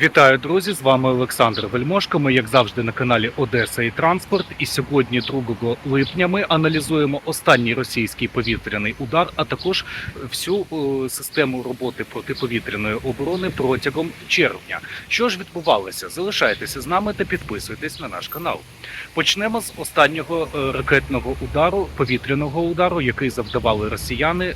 Вітаю, друзі! З вами Олександр Вельмошко. Ми, як завжди, на каналі Одеса і Транспорт. І сьогодні, 2 липня, ми аналізуємо останній російський повітряний удар, а також всю е, систему роботи протиповітряної оборони протягом червня. Що ж відбувалося? Залишайтеся з нами та підписуйтесь на наш канал. Почнемо з останнього е, ракетного удару, повітряного удару, який завдавали росіяни е,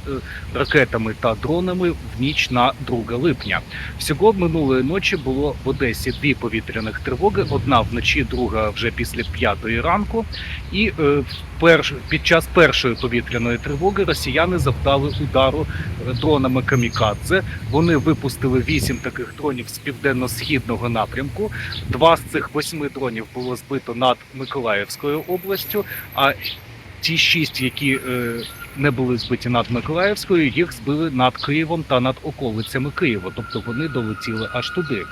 ракетами та дронами в ніч на 2 липня. Всього минулої ночі було в Одесі дві повітряних тривоги: одна вночі, друга вже після п'ятої ранку. І е, перш, під час першої повітряної тривоги росіяни завдали удару е, дронами камікадзе. Вони випустили вісім таких дронів з південно-східного напрямку. Два з цих восьми дронів було збито над Миколаївською областю. А ті шість, які е, не були збиті над Миколаївською, їх збили над Києвом та над околицями Києва, тобто вони долетіли аж туди.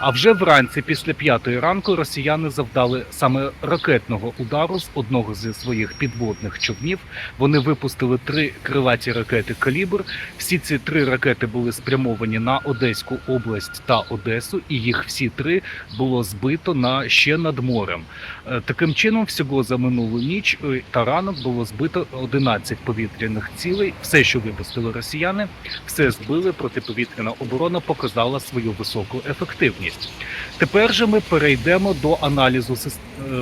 А вже вранці, після п'ятої ранку, росіяни завдали саме ракетного удару з одного зі своїх підводних човнів. Вони випустили три крилаті ракети Калібр. Всі ці три ракети були спрямовані на Одеську область та Одесу, і їх всі три було збито на ще над морем. Е, Таким чином, всього за минулу ніч е, та ранок було збито 11 повітряних цілей. Все, що випустили росіяни, все збили. Протиповітряна оборона показала свою високу ефективність. Тепер же ми перейдемо до аналізу е,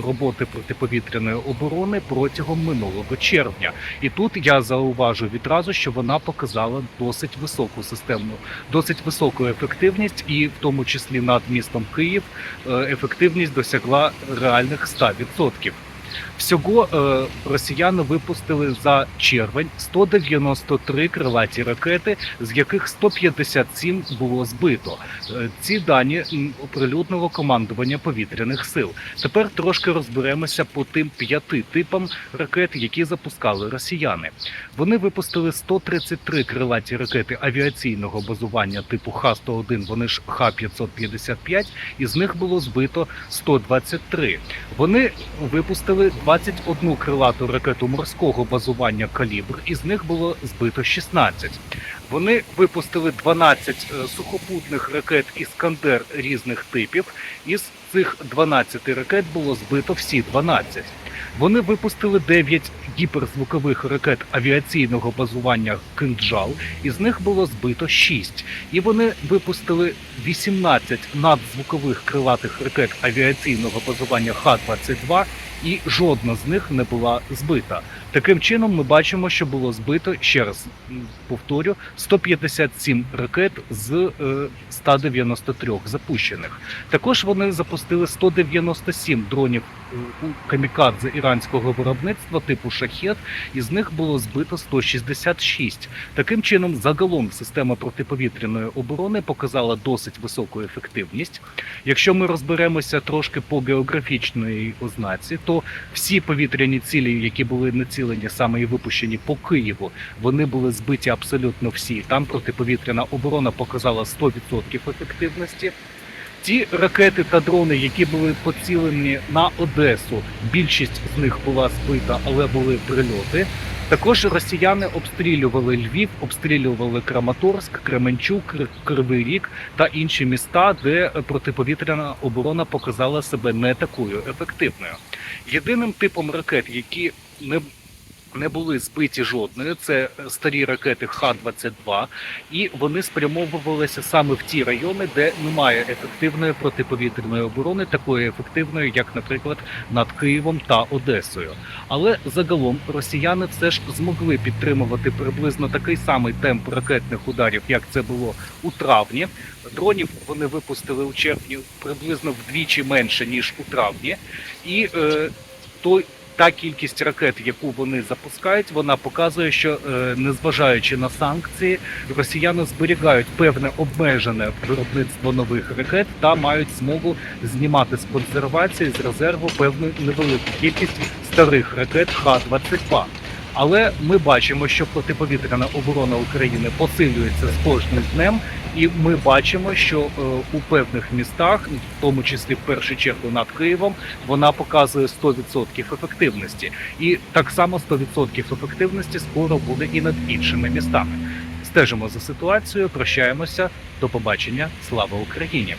роботи протиповітряної оборони протягом минулого червня. І тут я зауважу відразу, що вона показала досить високу системну, досить високу ефективність, і в тому числі над містом Київ е, ефективність досягла реальних 100%. Всього е, росіяни випустили за червень 193 крилаті ракети, з яких 157 було збито. Е, ці дані оприлюднило командування повітряних сил. Тепер трошки розберемося по тим п'яти типам ракет, які запускали росіяни. Вони випустили 133 крилаті ракети авіаційного базування типу Х-101, вони ж Х-555, із них було збито 123. Вони випустили 21 крилату ракету морського базування калібр, із них було збито 16. Вони випустили 12 е, сухопутних ракет Іскандер різних типів. Із цих 12 ракет було збито всі 12. Вони випустили 9 гіперзвукових ракет авіаційного базування Кинджал, із них було збито 6. І вони випустили 18 надзвукових крилатих ракет авіаційного базування Х-22, і жодна з них не була збита. Таким чином, ми бачимо, що було збито ще раз повторю 157 ракет з е, 193 запущених. Також вони запустили 197 дронів е, камікадзе іранського виробництва типу шахет. Із них було збито 166. Таким чином, загалом система протиповітряної оборони показала досить високу ефективність. Якщо ми розберемося трошки по географічної ознаці, то всі повітряні цілі, які були націлені саме і випущені по Києву, вони були збиті абсолютно всі. Там протиповітряна оборона показала 100% ефективності. Ті ракети та дрони, які були поцілені на Одесу, більшість з них була збита, але були прильоти. Також росіяни обстрілювали Львів, обстрілювали Краматорськ, Кременчук, Кривий Ріг та інші міста, де протиповітряна оборона показала себе не такою ефективною. Єдиним типом ракет, які не не були збиті жодною. Це старі ракети Х-22, і вони спрямовувалися саме в ті райони, де немає ефективної протиповітряної оборони, такої ефективної, як, наприклад, над Києвом та Одесою. Але загалом росіяни все ж змогли підтримувати приблизно такий самий темп ракетних ударів, як це було у травні. Дронів вони випустили у червні приблизно вдвічі менше ніж у травні, і е, той та кількість ракет, яку вони запускають, вона показує, що е, незважаючи на санкції, росіяни зберігають певне обмежене виробництво нових ракет та мають змогу знімати з консервації з резерву певну невелику кількість старих ракет Х-22. Але ми бачимо, що протиповітряна оборона України посилюється з кожним днем, і ми бачимо, що е, у певних містах, в тому числі в першу чергу над Києвом, вона показує 100% ефективності. І так само 100% ефективності скоро буде і над іншими містами. Стежимо за ситуацією, прощаємося. До побачення. Слава Україні!